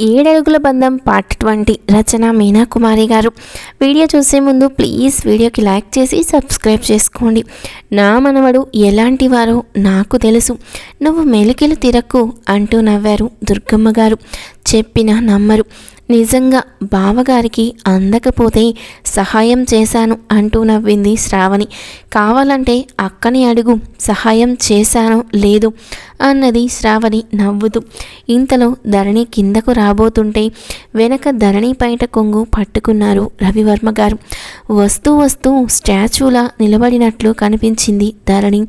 ఏడడుగుల బంధం part twenty రచన మీనా కుమారి గారు. Video చూసే ముందు ప్లీజ్ వీడియోకి లైక్ చేసి సబ్స్క్రైబ్ చేసుకోండి. నా మనవడు ఎలాంటి వారో నాకు తెలుసు. నువ్వు మెలికెలు తిరక్కు అంటూ నవ్వారు దుర్గమ్మ గారు చెప్పిన నమ్మరు. నిజంగా బావగారికి అందకపోతే సహాయం చేశాను అంటూ నవ్వింది శ్రావణి. కావాలంటే అక్కని అడుగు సహాయం చేశాను లేదు అన్నది శ్రావణి నవ్వుతూ. ఇంతలో ధరణి కిందకు రాబోతుంటే వెనక ధరణి పైట కొంగు పట్టుకున్నారు రవివర్మ గారు. వస్తూ వస్తూ స్టాచ్యూలా నిలబడినట్లు కనిపించింది ధరణి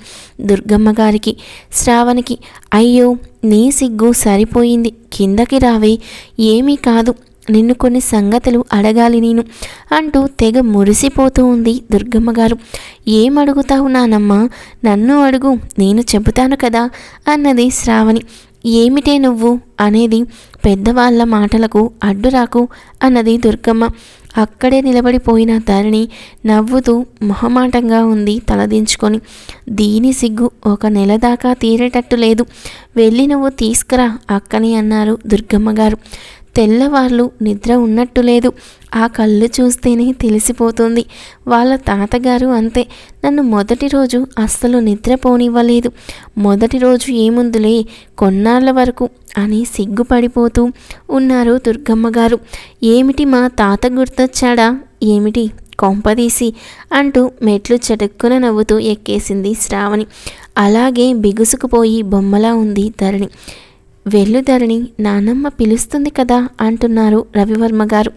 దుర్గమ్మ గారికి. శ్రావణికి అయ్యో నీ సిగ్గు సరిపోయింది కిందకి రావే ఏమీ కాదు నిన్ను కొన్ని సంగతులు అడగాలి నేను అంటూ తెగ మురిసిపోతూ ఉంది దుర్గమ్మ గారు. ఏం అడుగుతావు నానమ్మ? నన్ను అడుగు నేను చెబుతాను కదా అన్నది శ్రావణి. ఏమిటే నువ్వు అనేది పెద్దవాళ్ళ మాటలకు అడ్డురాకు అన్నది దుర్గమ్మ. అక్కడే నిలబడిపోయిన ధరణి నవ్వుతూ మొహమాటంగా ఉంది తలదించుకొని దీని సిగ్గు ఒక నెల దాకా తీరేటట్టు లేదు. వెళ్ళి నువ్వు తీసుకురా అక్కని అన్నారు దుర్గమ్మ గారు తెల్లవార్లు నిద్ర ఉన్నట్టు లేదు. ఆ కళ్ళు చూస్తేనే తెలిసిపోతుంది. వాళ్ళ తాతగారు అంతే. నన్ను మొదటి రోజు అస్సలు నిద్రపోనివ్వలేదు మొదటి రోజు ఏముందులే కొన్నాళ్ళ వరకు అని సిగ్గుపడిపోతూ ఉన్నారు దుర్గమ్మ గారు ఏమిటి మా తాత గుర్తొచ్చాడా? ఏమిటి? కొంపదీసి అంటూ మెట్లు చటుక్కున నవ్వుతూ ఎక్కేసింది శ్రావణి. అలాగే బిగుసుకుపోయి బొమ్మలా ఉంది ధరణి. వెల్లుధరణి నానమ్మ పిలుస్తుంది కదా అంటున్నారు రవివర్మ గారు.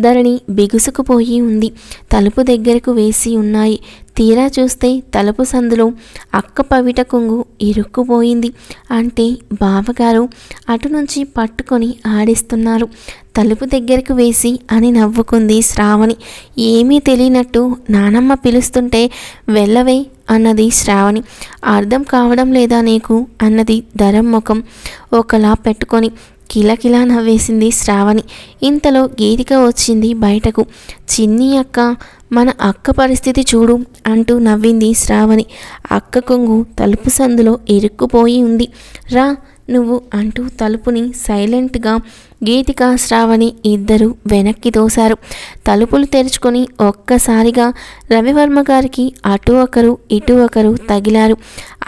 ధరణి బిగుసుకుపోయి ఉంది. తలుపు దగ్గరకు వేసి ఉన్నాయి. తీరా చూస్తే తలుపు సందులో అక్క పవిట కొంగు ఇరుక్కుపోయింది. అంటే బావగారు అటు నుంచి పట్టుకొని ఆడిస్తున్నారు. తలుపు దగ్గరకు వేసి అని నవ్వుకుంది శ్రావణి. ఏమీ తెలియనట్టు నానమ్మ పిలుస్తుంటే వెళ్ళవే అన్నది శ్రావణి. అర్థం కావడం లేదా నీకు? అన్నది ధరం ముఖం ఒకలా పెట్టుకొని. కిలకిలా నవ్వేసింది శ్రావణి. ఇంతలో గీతిక వచ్చింది బయటకు. చిన్ని అక్క మన అక్క పరిస్థితి చూడు అంటూ నవ్వింది శ్రావణి. అక్క కొంగు తలుపు సందులో ఇరుక్కుపోయి ఉంది. రా నువ్వు అంటూ తలుపుని సైలెంట్గా గీతిక శ్రావణి ఇద్దరు వెనక్కి తోశారు. తలుపులు తెరుచుకొని ఒక్కసారిగా రవివర్మ గారికి అటు ఒకరు ఇటు ఒకరు తగిలారు.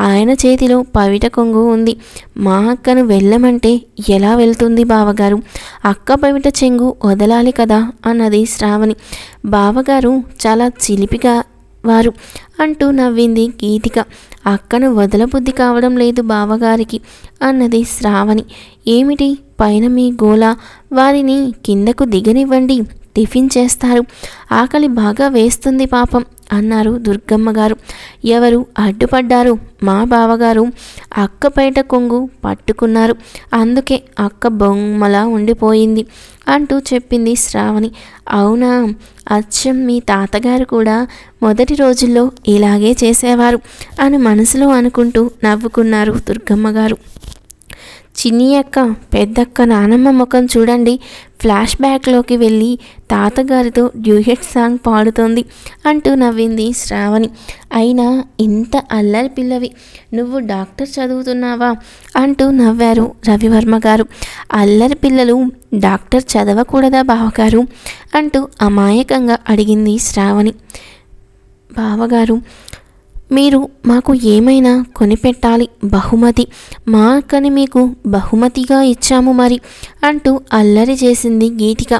ఆయన చేతిలో పవిట కొంగు ఉంది. మా అక్కను వెళ్ళమంటే ఎలా వెళ్తుంది బావగారు? అక్క పవిట చెంగు వదలాలి కదా అన్నది శ్రావణి. బావగారు చాలా చిలిపిగా వారు అంటూ నవ్వింది గీతిక. అక్కను వదలబుద్ధి కావడం లేదు బావగారికి అన్నది శ్రావణి. ఏమిటి? పైన మీ గోల. వారిని కిందకు దిగనివ్వండి. టిఫిన్ చేస్తారు. ఆకలి బాగా వేస్తుంది పాపం అన్నారు దుర్గమ్మ గారు. ఎవరు అడ్డుపడ్డారు? మా బావగారు అక్క బయట కొంగు పట్టుకున్నారు. అందుకే అక్క బొమ్మలా ఉండిపోయింది అంటూ చెప్పింది శ్రావణి. అవునా? అచ్చం మీ తాతగారు కూడా మొదటి రోజుల్లో ఇలాగే చేసేవారు అని మనసులో అనుకుంటూ నవ్వుకున్నారు దుర్గమ్మ గారు. చిన్ని అక్క పెద్దక్క నానమ్మ ముఖం చూడండి. ఫ్లాష్ బ్యాక్లోకి వెళ్ళి తాతగారితో డ్యూయెట్ సాంగ్ పాడుతోంది అంటూ నవ్వింది శ్రావణి. అయినా ఇంత అల్లరి పిల్లవి నువ్వు డాక్టర్ చదువుతున్నావా? అంటూ నవ్వారు రవివర్మ గారు. అల్లరి పిల్లలు డాక్టర్ చదవకూడదా బావగారు? అంటూ అమాయకంగా అడిగింది శ్రావణి. బావగారు మీరు మాకు ఏమైనా కొనిపెట్టాలి బహుమతి మా అక్కని మీకు బహుమతిగా ఇచ్చాము మరి అంటూ అల్లరి చేసింది గీతిక.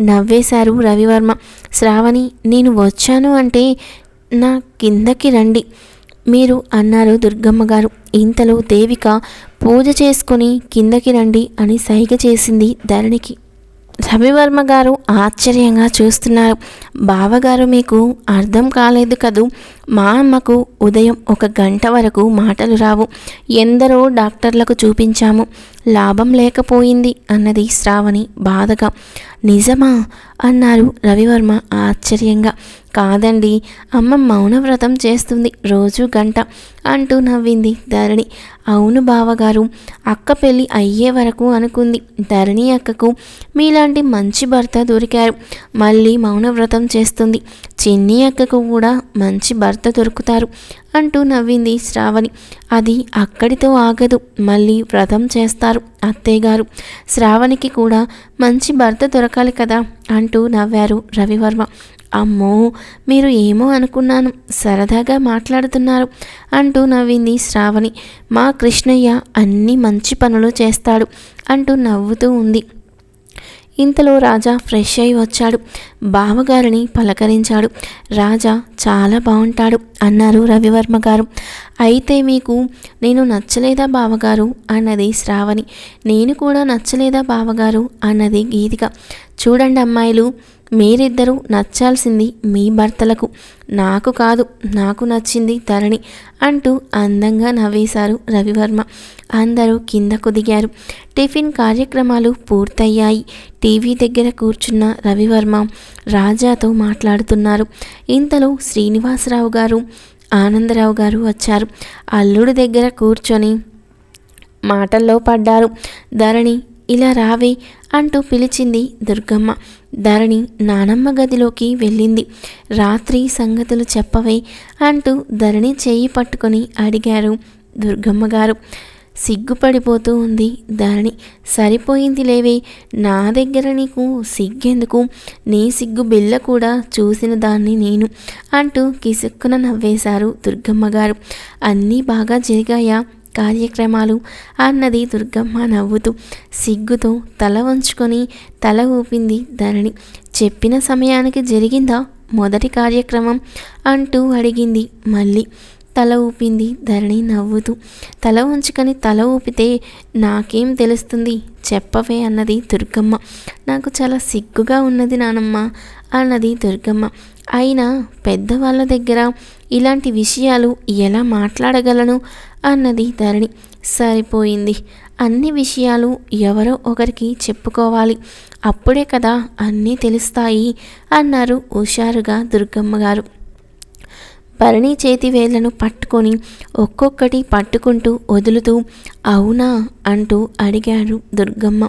నవ్వేశారు రవివర్మ. శ్రావణి నేను వచ్చాను అంటే నా కిందకి రండి. మీరు అన్నారు దుర్గమ్మ గారు. ఇంతలో దేవిక పూజ చేసుకొని కిందకి రండి అని సైగ చేసింది ధరణికి. రవివర్మ గారు ఆశ్చర్యంగా చూస్తున్నారు. బావగారు మీకు అర్థం కాలేదు కదూ? మా అమ్మకు ఉదయం ఒక గంట వరకు మాటలు రావు. ఎందరో డాక్టర్లకు చూపించాము. లాభం లేకపోయింది అన్నది శ్రావణి బాధగా. నిజమా? అన్నారు రవివర్మ ఆశ్చర్యంగా. కాదండి అమ్మ మౌనవ్రతం చేస్తుంది రోజు గంట అంటూ నవ్వింది ధరణి. అవును బావగారు అక్క పెళ్ళి అయ్యే వరకు అనుకుంది. ధరణి అక్కకు మీలాంటి మంచి భర్త దొరికారు. మళ్ళీ మౌనవ్రతం చేస్తుంది. చిన్ని అక్కకు కూడా మంచి భర్త భర్త దొరుకుతారు అంటూ నవ్వింది శ్రావణి. అది అక్కడితో ఆగదు మళ్ళీ వ్రతం చేస్తారు అత్తయ్యగారు. శ్రావణికి కూడా మంచి భర్త దొరకాలి కదా అంటూ నవ్వారు రవివర్మ. అమ్మో మీరు ఏమో అనుకున్నాను సరదాగా మాట్లాడుతున్నారు అంటూ నవ్వింది శ్రావణి. మా కృష్ణయ్య అన్ని మంచి పనులు చేస్తాడు అంటూ నవ్వుతూ ఉంది. ఇంతలో రాజా ఫ్రెష్ అయి వచ్చాడు. బావగారిని పలకరించాడు. రాజా చాలా బాగుంటాడు అన్నారు రవివర్మ గారు. అయితే మీకు నేను నచ్చలేదా బావగారు? అన్నది శ్రావణి. నేను కూడా నచ్చలేదా బావగారు? అన్నది గీతిక. చూడండి అమ్మాయిలు మీరిద్దరూ నచ్చాల్సింది మీ భర్తలకు. నాకు కాదు నాకు నచ్చింది ధరణి అంటూ అందంగా నవ్వేశారు రవివర్మ. అందరూ కిందకు దిగారు. టిఫిన్ కార్యక్రమాలు పూర్తయ్యాయి. టీవీ దగ్గర కూర్చున్న రవివర్మ రాజాతో మాట్లాడుతున్నారు. ఇంతలో శ్రీనివాసరావు గారు ఆనందరావు గారు వచ్చారు. అల్లుడి దగ్గర కూర్చొని మాటల్లో పడ్డారు. ధరణి ఇలా రావే అంటూ పిలిచింది దుర్గమ్మ. ధరణి నానమ్మ గదిలోకి వెళ్ళింది. రాత్రి సంగతులు చెప్పవే అంటూ ధరణి చేయి పట్టుకొని అడిగారు దుర్గమ్మ గారు సిగ్గుపడిపోతూ ఉంది ధరణి. సరిపోయింది లేవే. నా దగ్గర నీకు సిగ్గెందుకు? నీ సిగ్గు బిల్ల కూడా చూసిన దాన్ని నేను అంటూ కిసుక్కున నవ్వేశారు దుర్గమ్మ గారు అన్నీ బాగా జరిగాయా? కార్యక్రమాలు అన్నది దుర్గమ్మ నవ్వుతూ సిగ్గుతో తల వంచుకొని తల ఊపింది ధరణి. చెప్పిన సమయానికి జరిగిందా మొదటి కార్యక్రమం అంటూ అడిగింది మళ్ళీ. తల ఊపింది ధరణి నవ్వుతూ తల ఉంచుకొని తల ఊపితే నాకేం తెలుస్తుంది? చెప్పవే అన్నది దుర్గమ్మ. నాకు చాలా సిగ్గుగా ఉన్నది నానమ్మ అన్నది దుర్గమ్మ. అయినా పెద్దవాళ్ళ దగ్గర ఇలాంటి విషయాలు ఎలా మాట్లాడగలను? అన్నది ధరణి. సరిపోయింది. అన్ని విషయాలు ఎవరో ఒకరికి చెప్పుకోవాలి. అప్పుడే కదా అన్నీ తెలుస్తాయి అన్నారు హుషారుగా దుర్గమ్మ గారు భరణి చేతి వేళ్ళను పట్టుకొని ఒక్కొక్కటి పట్టుకుంటూ వదులుతూ అవునా అంటూ అడిగాడు దుర్గమ్మ.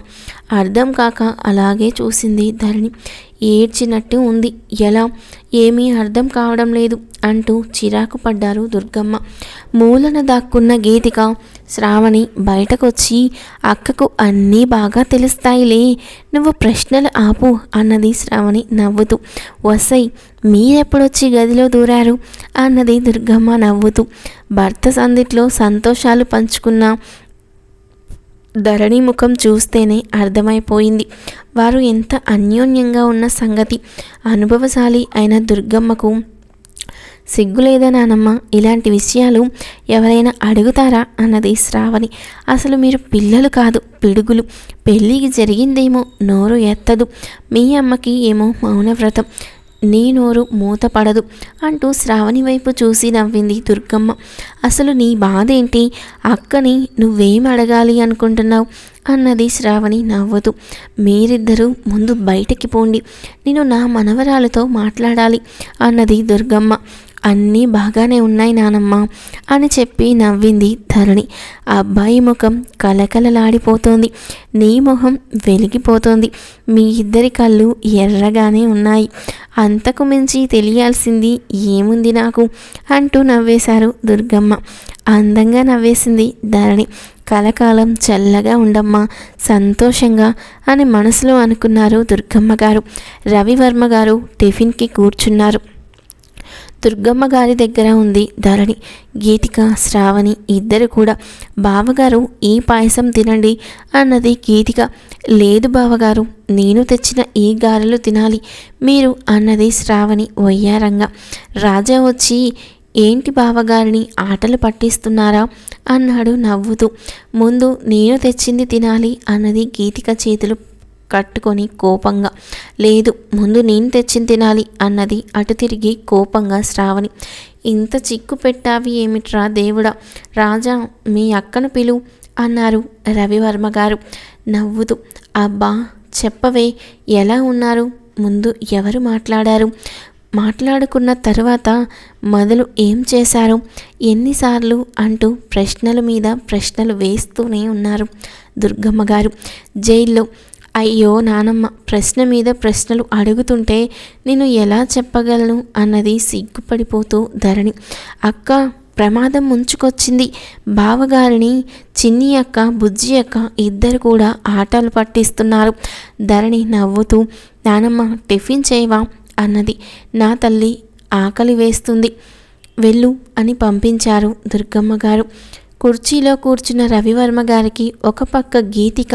అర్థం కాక అలాగే చూసింది ధరణి. ఏడ్చినట్టు ఉంది. ఎలా? ఏమీ అర్థం కావడం లేదు అంటూ చిరాకు పడ్డారు దుర్గమ్మ. మూలన దాక్కున్న గీతిక శ్రావణి బయటకొచ్చి అక్కకు అన్నీ బాగా తెలుస్తాయిలే నువ్వు ప్రశ్నలు ఆపు అన్నది శ్రావణి నవ్వుతూ. వసై మీరెప్పుడొచ్చి గదిలో దూరారు? అన్నది దుర్గమ్మ నవ్వుతూ. భర్త సందిట్లో సంతోషాలు పంచుకున్న ధరణి ముఖం చూస్తేనే అర్థమైపోయింది. వారు ఎంత అన్యోన్యంగా ఉన్న సంగతి అనుభవశాలి అయిన దుర్గమ్మకు సిగ్గు లేదా నానమ్మ? ఇలాంటి విషయాలు ఎవరైనా అడుగుతారా? అన్నది శ్రావణి. అసలు మీరు పిల్లలు కాదు పిడుగులు. పెళ్ళికి జరిగిందేమో నోరు ఎత్తదు. మీ అమ్మకి ఏమో మౌనవ్రతం. నీ నోరు మూతపడదు అంటూ శ్రావణి వైపు చూసి నవ్వింది దుర్గమ్మ. అసలు నీ బాధ ఏంటి అక్కని నువ్వేం అడగాలి అనుకుంటున్నావు? అన్నది శ్రావణి నవ్వదు. మీరిద్దరూ ముందు బయటికి పోండి. నేను నా మనవరాలతో మాట్లాడాలి అన్నది దుర్గమ్మ. అన్నీ బాగానే ఉన్నాయి నానమ్మ అని చెప్పి నవ్వింది ధరణి. అబ్బాయి ముఖం కలకలలాడిపోతోంది. నీ మొహం వెలిగిపోతోంది. మీ ఇద్దరి కళ్ళు ఎర్రగానే ఉన్నాయి. అంతకు మించి తెలియాల్సింది ఏముంది నాకు? అంటూ నవ్వేశారు దుర్గమ్మ. అందంగా నవ్వేసింది ధరణి. కలకాలం చల్లగా ఉండమ్మా సంతోషంగా అని మనసులో అనుకున్నారు దుర్గమ్మ గారు. రవివర్మ గారు టిఫిన్కి కూర్చున్నారు. దుర్గమ్మ గారి దగ్గర ఉంది ధరణి గీతిక శ్రావణి ఇద్దరు కూడా. బావగారు ఈ పాయసం తినండి అన్నది గీతిక. లేదు బావగారు నేను తెచ్చిన ఈ గారెలు తినాలి మీరు అన్నది శ్రావణి వయ్యారంగా. రాజా వచ్చి ఏంటి బావగారిని ఆటలు పట్టిస్తున్నారా? అన్నాడు నవ్వుతూ. ముందు నేను తెచ్చింది తినాలి అన్నది గీతిక చేతులు కట్టుకొని కోపంగా. లేదు ముందు నేను తెచ్చిన తినాలి అన్నది అటు తిరిగి కోపంగా శ్రావణి. ఇంత చిక్కు పెట్టావి ఏమిట్రా దేవుడా? రాజా మీ అక్కను పిలు అన్నారు రవివర్మ గారు నవ్వుతూ. అబ్బా చెప్పవే ఎలా ఉన్నారు? ముందు ఎవరు మాట్లాడారు? మాట్లాడుకున్న తర్వాత మొదలు ఏం చేశారు? ఎన్నిసార్లు అంటూ ప్రశ్నల మీద ప్రశ్నలు వేస్తూనే ఉన్నారు దుర్గమ్మ గారు. జైల్లో. అయ్యో నానమ్మ ప్రశ్న మీద ప్రశ్నలు అడుగుతుంటే నేను ఎలా చెప్పగలను అన్నది సిగ్గుపడిపోతూ ధరణి. అక్క ప్రమాదం ముంచుకొచ్చింది. బావగారిని చిన్ని అక్క బుజ్జి అక్క ఇద్దరు కూడా ఆటలు పట్టిస్తున్నారు. ధరణి నవ్వుతూ నానమ్మ టిఫిన్ చేయవా? అన్నది. నా తల్లి ఆకలి వేస్తుంది. వెళ్ళు అని పంపించారు దుర్గమ్మ గారు. కుర్చీలో కూర్చున్న రవివర్మ గారికి ఒక పక్క గీతిక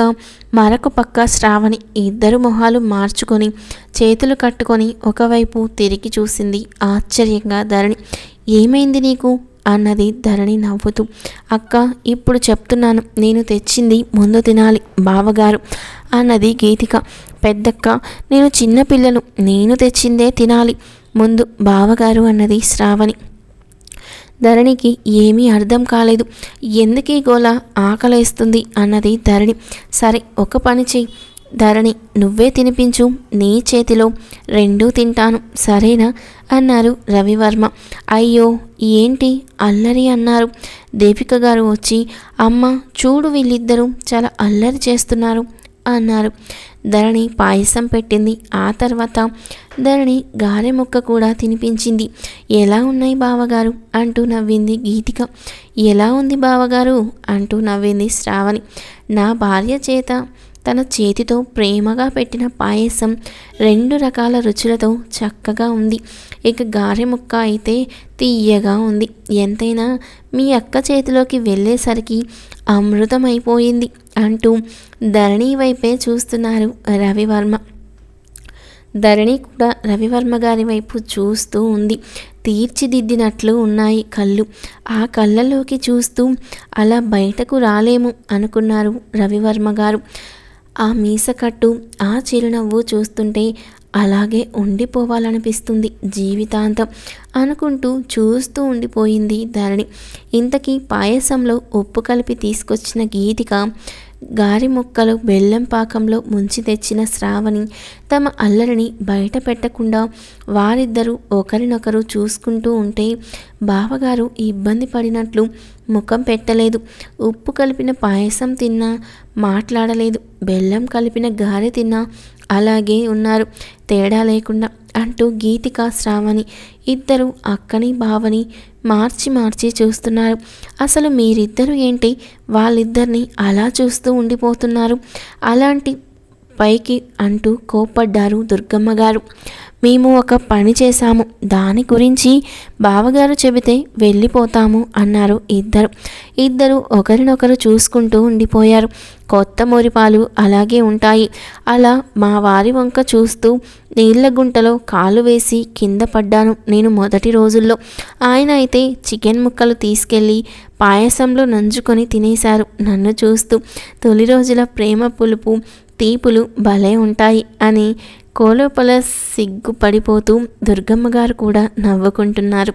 మరొక పక్క శ్రావణి ఇద్దరు మొహాలు మార్చుకొని చేతులు కట్టుకొని ఒకవైపు తిరిగి చూసింది ఆశ్చర్యంగా ధరణి. ఏమైంది నీకు? అన్నది ధరణి నవ్వుతూ అక్క ఇప్పుడు చెప్తున్నాను నేను తెచ్చింది ముందు తినాలి బావగారు అన్నది గీతిక. పెద్దక్క నేను చిన్నపిల్లలు నేను తెచ్చిందే తినాలి ముందు బావగారు అన్నది శ్రావణి. ధరణికి ఏమీ అర్థం కాలేదు. ఎందుకీ గోల ఆకలేస్తుంది అన్నది ధరణి. సరే ఒక పని చెయ్యి ధరణి నువ్వే తినిపించు నీ చేతిలో రెండూ తింటాను సరేనా అన్నారు రవివర్మ. అయ్యో ఏంటి? అల్లరి అన్నారు. దీపిక గారు వచ్చి అమ్మ చూడు వీళ్ళిద్దరూ చాలా అల్లరి చేస్తున్నారు అన్నారు. ధరణి పాయసం పెట్టింది. ఆ తర్వాత ధరణి గారె ముక్క కూడా తినిపించింది. ఎలా ఉన్నాయి బావగారు అంటూ నవ్వింది గీతిక. ఎలా ఉంది బావగారు అంటూ నవ్వింది శ్రావణి. నా భార్య చేత తన చేతితో ప్రేమగా పెట్టిన పాయసం రెండు రకాల రుచులతో చక్కగా ఉంది. ఇక గారె ముక్క అయితే తీయగా ఉంది. ఎంతైనా మీ అక్క చేతిలోకి వెళ్ళేసరికి అమృతమైపోయింది అంటూ ధరణి వైపే చూస్తున్నారు రవివర్మ. ధరణి కూడా రవివర్మ గారి వైపు చూస్తూ ఉంది. తీర్చిదిద్దినట్లు ఉన్నాయి కళ్ళు. ఆ కళ్ళలోకి చూస్తూ అలా బయటకు రాలేము అనుకున్నారు రవివర్మ గారు. ఆ మీసకట్టు ఆ చిరునవ్వు చూస్తుంటే అలాగే ఉండిపోవాలనిపిస్తుంది జీవితాంతం. అనుకుంటూ చూస్తూ ఉండిపోయింది ధరణి. ఇంతకీ పాయసంలో ఉప్పు కలిపి తీసుకొచ్చిన గీతిక గారి మొక్కలు బెల్లం పాకంలో ముంచి తెచ్చిన శ్రావణి తమ అల్లరిని బయట పెట్టకుండా వారిద్దరూ ఒకరినొకరు చూసుకుంటూ ఉంటే బావగారు ఇబ్బంది పడినట్లు ముఖం పెట్టలేదు. ఉప్పు కలిపిన పాయసం తిన్నా మాట్లాడలేదు. బెల్లం కలిపిన గారె తిన్నా అలాగే ఉన్నారు. తేడా లేకుండా అంటూ గీతిక శ్రావణి ఇద్దరు అక్కని బావని మార్చి మార్చి చూస్తున్నారు. అసలు మీరిద్దరు ఏంటి? వాళ్ళిద్దరిని అలా చూస్తూ ఉండిపోతున్నారు. అలాంటి పైకి అంటూ కోప్పడ్డారు దుర్గమ్మ గారు. మేము ఒక పని చేశాము. దాని గురించి బావగారు చెబితే వెళ్ళిపోతాము అన్నారు ఇద్దరు. ఇద్దరు ఒకరినొకరు చూసుకుంటూ ఉండిపోయారు. కొత్త మురిపాలు అలాగే ఉంటాయి. అలా మా వారి వంక చూస్తూ నీళ్ళ గుంటలో కాలు వేసి కింద పడ్డాను నేను మొదటి రోజుల్లో. ఆయన అయితే చికెన్ ముక్కలు తీసుకెళ్ళి పాయసంలో నంజుకొని తినేశారు. నన్ను చూస్తూ తొలి రోజుల ప్రేమ పులుపు తీపులు భలే ఉంటాయి అని కోలోపల సిగ్గుపడిపోతూ దుర్గమ్మ గారు కూడా నవ్వుకుంటున్నారు.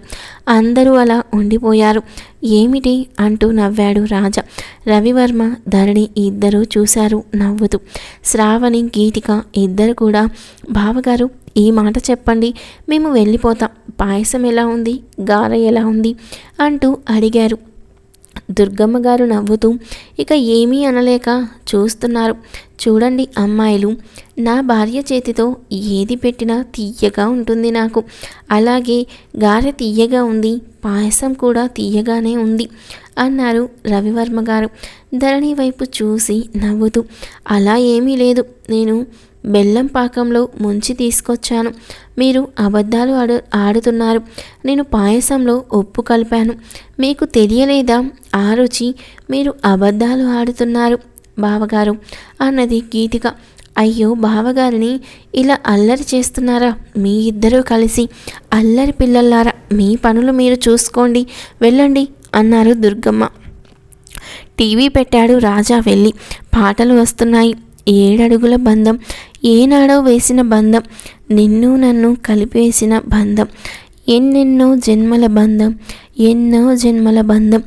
అందరూ అలా ఉండిపోయారు. ఏమిటి అంటూ నవ్వాడు రాజా. రవివర్మ ధరణి ఇద్దరూ చూశారు నవ్వుతూ. శ్రావణి గీతిక ఇద్దరు కూడా బావగారు ఈ మాట చెప్పండి. మేము వెళ్ళిపోతాం. పాయసం ఎలా ఉంది? గార ఎలా ఉంది? అంటూ అడిగారు. దుర్గమ్మ గారు నవ్వుతూ ఇక ఏమీ అనలేక చూస్తున్నారు. చూడండి అమ్మాయిలు. నా భార్య చేతితో ఏది పెట్టినా తీయగా ఉంటుంది నాకు. అలాగే గారె తీయగా ఉంది పాయసం కూడా తీయగానే ఉంది అన్నారు రవివర్మ గారు. ధరణి వైపు చూసి నవ్వుతూ అలా ఏమీ లేదు. నేను బెల్లం పాకంలో ముంచి తీసుకొచ్చాను. మీరు అబద్ధాలు ఆడు ఆడుతున్నారు. నేను పాయసంలో ఉప్పు కలిపాను. మీకు తెలియలేదా? ఆ రుచి. మీరు అబద్ధాలు ఆడుతున్నారు బావగారు అన్నది గీతిక. అయ్యో బావగారిని ఇలా అల్లరి చేస్తున్నారా? మీ ఇద్దరూ కలిసి అల్లరి పిల్లల్లారా? మీ పనులు మీరు చూసుకోండి వెళ్ళండి అన్నారు దుర్గమ్మ. టీవీ పెట్టాడు రాజా వెళ్ళి. పాటలు వస్తున్నాయి. ఏడడుగుల బంధం. ఏనాడో వేసిన బంధం నిన్ను నన్ను కలిపేసిన బంధం ఎన్నెన్నో జన్మల బంధం ఎన్నో జన్మల బంధం.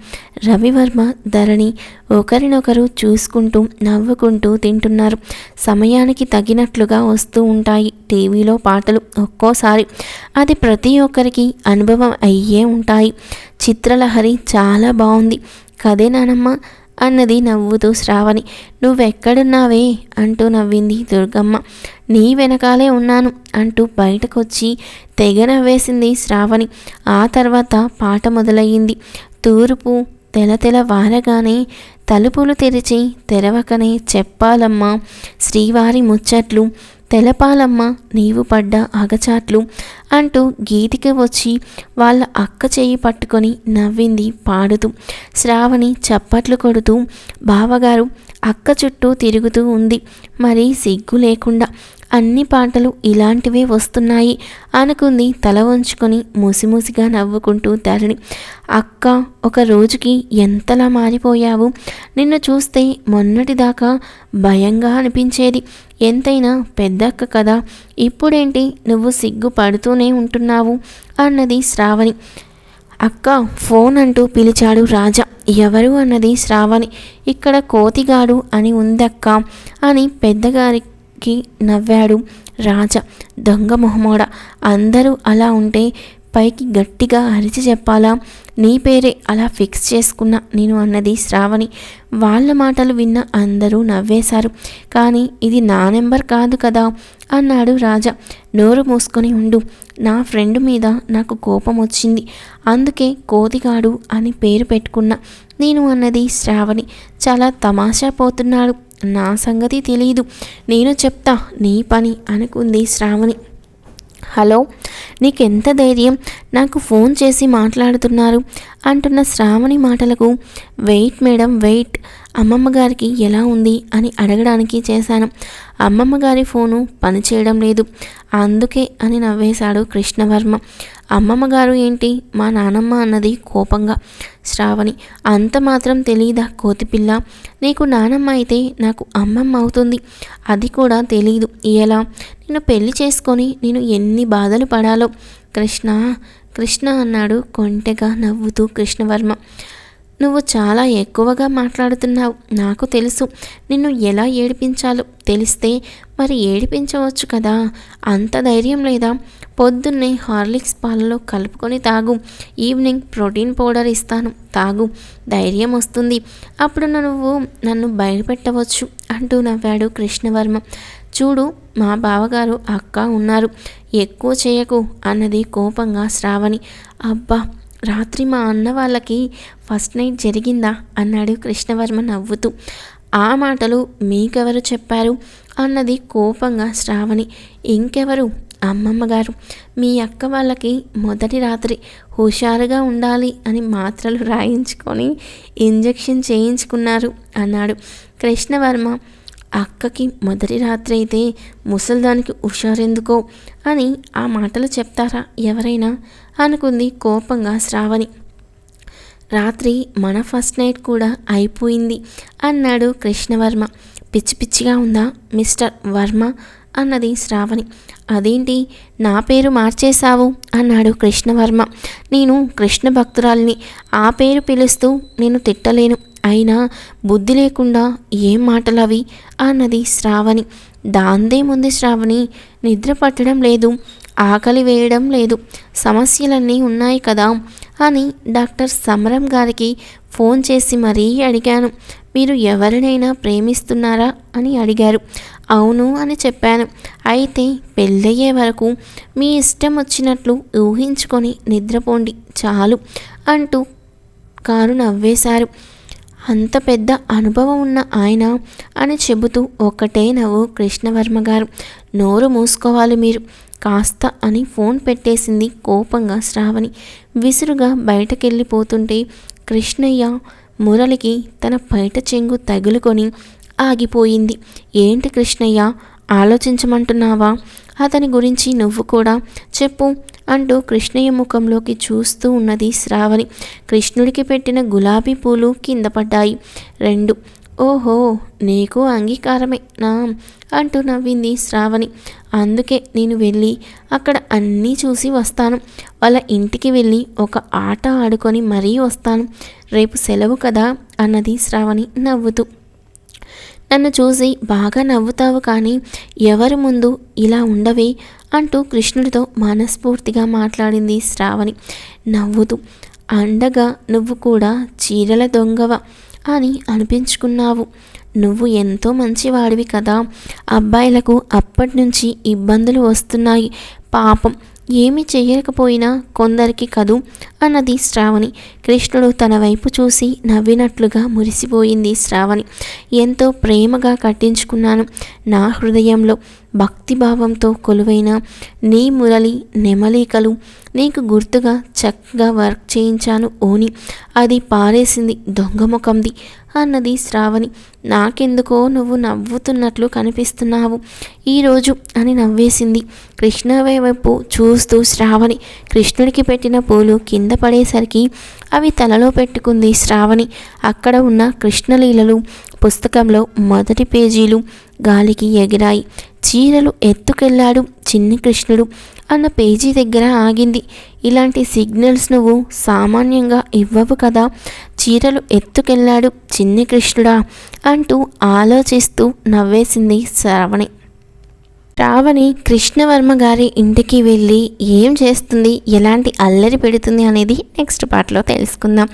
రవివర్మ ధరణి ఒకరినొకరు చూసుకుంటూ నవ్వుకుంటూ తింటున్నారు. సమయానికి తగినట్లుగా వస్తూ ఉంటాయి టీవీలో పాటలు ఒక్కోసారి. అది ప్రతి ఒక్కరికి అనుభవం అయ్యే ఉంటాయి. చిత్రలహరి చాలా బాగుంది కదే నానమ్మ అన్నది నవ్వుతూ శ్రావణి. నువ్వెక్కడున్నావే? అంటూ నవ్వింది దుర్గమ్మ. నీ వెనకాలే ఉన్నాను అంటూ బయటకొచ్చి తెగ నవ్వేసింది శ్రావణి. ఆ తర్వాత పాట మొదలయ్యింది. తూర్పు తెల తెల వారగానే తలుపులు తెరిచి తెరవకనే చెప్పాలమ్మా. శ్రీవారి ముచ్చట్లు తెలపాలమ్మ నీవు పడ్డ అగచాట్లు. అంటూ గీతికి వచ్చి వాళ్ళ అక్క చేయి పట్టుకొని నవ్వింది పాడుతూ. శ్రావణి చప్పట్లు కొడుతూ బావగారు అక్క చుట్టూ తిరుగుతూ ఉంది. మరి సిగ్గు లేకుండా అన్ని పాటలు ఇలాంటివే వస్తున్నాయి అనుకుంది తల వంచుకొని ముసిముసిగా నవ్వుకుంటూ ధరణి అక్క ఒక రోజుకి ఎంతలా మారిపోయావు? నిన్ను చూస్తే మొన్నటిదాకా భయంగా అనిపించేది. ఎంతైనా పెద్దక్క కదా ఇప్పుడేంటి నువ్వు సిగ్గుపడుతూనే ఉంటున్నావు? అన్నది శ్రావణి. అక్క ఫోన్ అంటూ పిలిచాడు రాజా. ఎవరు అన్నది శ్రావణి. ఇక్కడ కోతిగాడు అని ఉందక్క అని పెద్దగారికి నవ్వాడు రాజా. దొంగ మొహమోడ. అందరూ అలా ఉంటే పైకి గట్టిగా అరిచి చెప్పాలా? నీ పేరే అలా ఫిక్స్ చేసుకున్నా నేను అన్నది శ్రావణి. వాళ్ళ మాటలు విన్న అందరూ నవ్వేశారు. కానీ ఇది నా నెంబర్ కాదు కదా? అన్నాడు రాజా. నోరు మూసుకొని ఉండు. నా ఫ్రెండ్ మీద నాకు కోపం వచ్చింది. అందుకే కోతిగాడు అని పేరు పెట్టుకున్నా. నేను అన్నది శ్రావణి. చాలా తమాషా పోతున్నాడు. నా సంగతి తెలియదు నేను చెప్తా నీ పని అనుకుంది శ్రావణి. హలో నీకెంత ధైర్యం? నాకు ఫోన్ చేసి మాట్లాడుతున్నారు. అంటున్న శ్రావణి మాటలకు వెయిట్ మేడం వెయిట్. అమ్మమ్మ గారికి ఎలా ఉంది అని అడగడానికి చేశాను. అమ్మమ్మ గారి ఫోను పనిచేయడం లేదు. అందుకే అని నవ్వేశాడు కృష్ణవర్మ. అమ్మమ్మ గారు ఏంటి? మా నానమ్మ అన్నది కోపంగా. శ్రావణి అంత మాత్రం తెలియదా కోతిపిల్ల? నీకు నానమ్మ అయితే నాకు అమ్మమ్మ అవుతుంది. అది కూడా తెలీదు. ఎలా? నేను పెళ్ళి చేసుకొని నేను ఎన్ని బాధలు పడాలో. కృష్ణ కృష్ణ అన్నాడు కొంటెగా నవ్వుతూ కృష్ణవర్మ. నువ్వు చాలా ఎక్కువగా మాట్లాడుతున్నావు. నాకు తెలుసు. నిన్ను ఎలా ఏడిపించాలో తెలిస్తే మరి ఏడిపించవచ్చు కదా. అంత ధైర్యం లేదా? పొద్దున్నే హార్లిక్స్ పాలలో కలుపుకొని తాగు. ఈవినింగ్ ప్రోటీన్ పౌడర్ ఇస్తాను. తాగు. ధైర్యం వస్తుంది. అప్పుడు నువ్వు నన్ను బయటపెట్టవచ్చు అంటూ నవ్వాడు కృష్ణవర్మ. చూడు మా బావగారు అక్క ఉన్నారు. ఎక్కువ చేయకు అన్నది కోపంగా శ్రావణి. అబ్బా! రాత్రి మా అన్న వాళ్ళకి ఫస్ట్ నైట్ జరిగిందా? అన్నాడు కృష్ణవర్మ నవ్వుతూ. ఆ మాటలు మీకెవరు చెప్పారు? అన్నది కోపంగా శ్రావణి. ఇంకెవరు? అమ్మమ్మ గారు. మీ అక్క వాళ్ళకి మొదటి రాత్రి హుషారుగా ఉండాలి అని మాత్రలు రాయించుకొని ఇంజెక్షన్ చేయించుకున్నారు అన్నాడు కృష్ణవర్మ. అక్కకి మొదటి రాత్రి అయితే ముసల్దానికి హుషారెందుకో అని ఆ మాటలు చెప్తారా ఎవరైనా? అనుకుంది కోపంగా శ్రావణి. రాత్రి మన ఫస్ట్ నైట్ కూడా అయిపోయింది అన్నాడు కృష్ణవర్మ. పిచ్చి పిచ్చిగా ఉందా మిస్టర్ వర్మ? అన్నది శ్రావణి. అదేంటి? నా పేరు మార్చేశావు? అన్నాడు కృష్ణవర్మ. నేను కృష్ణ భక్తురాల్ని. ఆ పేరు పిలుస్తూ నేను తిట్టలేను. అయినా బుద్ధి లేకుండా ఏం మాటలవి? అన్నది శ్రావణి. దాందే ముందు శ్రావణి నిద్ర పట్టడం లేదు ఆకలి వేయడం లేదు సమస్యలన్నీ ఉన్నాయి కదా అని డాక్టర్ సమరం గారికి ఫోన్ చేసి మరీ అడిగాను. మీరు ఎవరినైనా ప్రేమిస్తున్నారా అని అడిగారు. అవును అని చెప్పాను. అయితే పెళ్ళయ్యే వరకు మీ ఇష్టం వచ్చినట్లు ఊహించుకొని నిద్రపోండి చాలు అంటూ కారు నవ్వేశారు. అంత పెద్ద అనుభవం ఉన్న ఆయన అని చెబుతూ ఒకటే నవ్వు కృష్ణవర్మ గారు. నోరు మూసుకోవాలి మీరు. కాస్త అని ఫోన్ పెట్టేసింది కోపంగా శ్రావణి. విసురుగా బయటకెళ్ళిపోతుంటే కృష్ణయ్య మురళికి తన బయట చెంగు తగులుకొని ఆగిపోయింది. ఏంటి కృష్ణయ్య? ఆలోచించమంటున్నావా? అతని గురించి నువ్వు కూడా చెప్పు అంటూ కృష్ణయ్య ముఖంలోకి చూస్తూ ఉన్నది శ్రావణి. కృష్ణుడికి పెట్టిన గులాబీ పూలు కింద పడ్డాయి. రెండు. ఓహో నీకు అంగీకారమే నా అంటూ నవ్వింది శ్రావణి. అందుకే నేను వెళ్ళి అక్కడ అన్నీ చూసి వస్తాను. వాళ్ళ ఇంటికి వెళ్ళి ఒక ఆట ఆడుకొని మరీ వస్తాను. రేపు సెలవు కదా అన్నది శ్రావణి నవ్వుతూ. నన్ను చూసి బాగా నవ్వుతావు కానీ ఎవరి ముందు ఇలా ఉండవే అంటూ కృష్ణుడితో మనస్ఫూర్తిగా మాట్లాడింది శ్రావణి. నవ్వుతూ అండగా నువ్వు కూడా చీరల దొంగవ అని అనిపించుకున్నావు. నువ్వు ఎంతో మంచివాడివి కదా. అబ్బాయిలకు అప్పటి నుంచి ఇబ్బందులు వస్తున్నాయి. పాపం ఏమి చేయకపోయినా కొందరికి కదూ అన్నది శ్రావణి. కృష్ణుడు తన వైపు చూసి నవ్వినట్లుగా మురిసిపోయింది శ్రావణి. ఎంతో ప్రేమగా కట్టించుకున్నాను నా హృదయంలో భక్తిభావంతో కొలువైన నీ మురళి నెమలికలు నీకు గుర్తుగా చక్కగా వర్క్ చేయించాను ఓని. అది పారేసింది దొంగ ముఖంది అన్నది శ్రావణి. నాకెందుకో నువ్వు నవ్వుతున్నట్లు కనిపిస్తున్నావు. ఈరోజు అని నవ్వేసింది. కృష్ణ వైపు చూస్తూ శ్రావణి కృష్ణుడికి పెట్టిన పూలు కింద పడేసరికి అవి తలలో పెట్టుకుంది శ్రావణి. అక్కడ ఉన్న కృష్ణలీలలు పుస్తకంలో మొదటి పేజీలు గాలికి ఎగిరాయి. చీరలు ఎత్తుకెళ్ళాడు చిన్ని కృష్ణుడు. అన్న పేజీ దగ్గర ఆగింది. ఇలాంటి సిగ్నల్స్ నువ్వు సామాన్యంగా ఇవ్వవు కదా. చీరలు ఎత్తుకెళ్ళాడు చిన్ని కృష్ణుడా అంటూ ఆలోచిస్తూ నవ్వేసింది శ్రావణి. శ్రావణి కృష్ణవర్మ గారి ఇంటికి వెళ్ళి ఏం చేస్తుంది? ఎలాంటి అల్లరి పెడుతుంది అనేది నెక్స్ట్ పార్ట్లో తెలుసుకుందాం.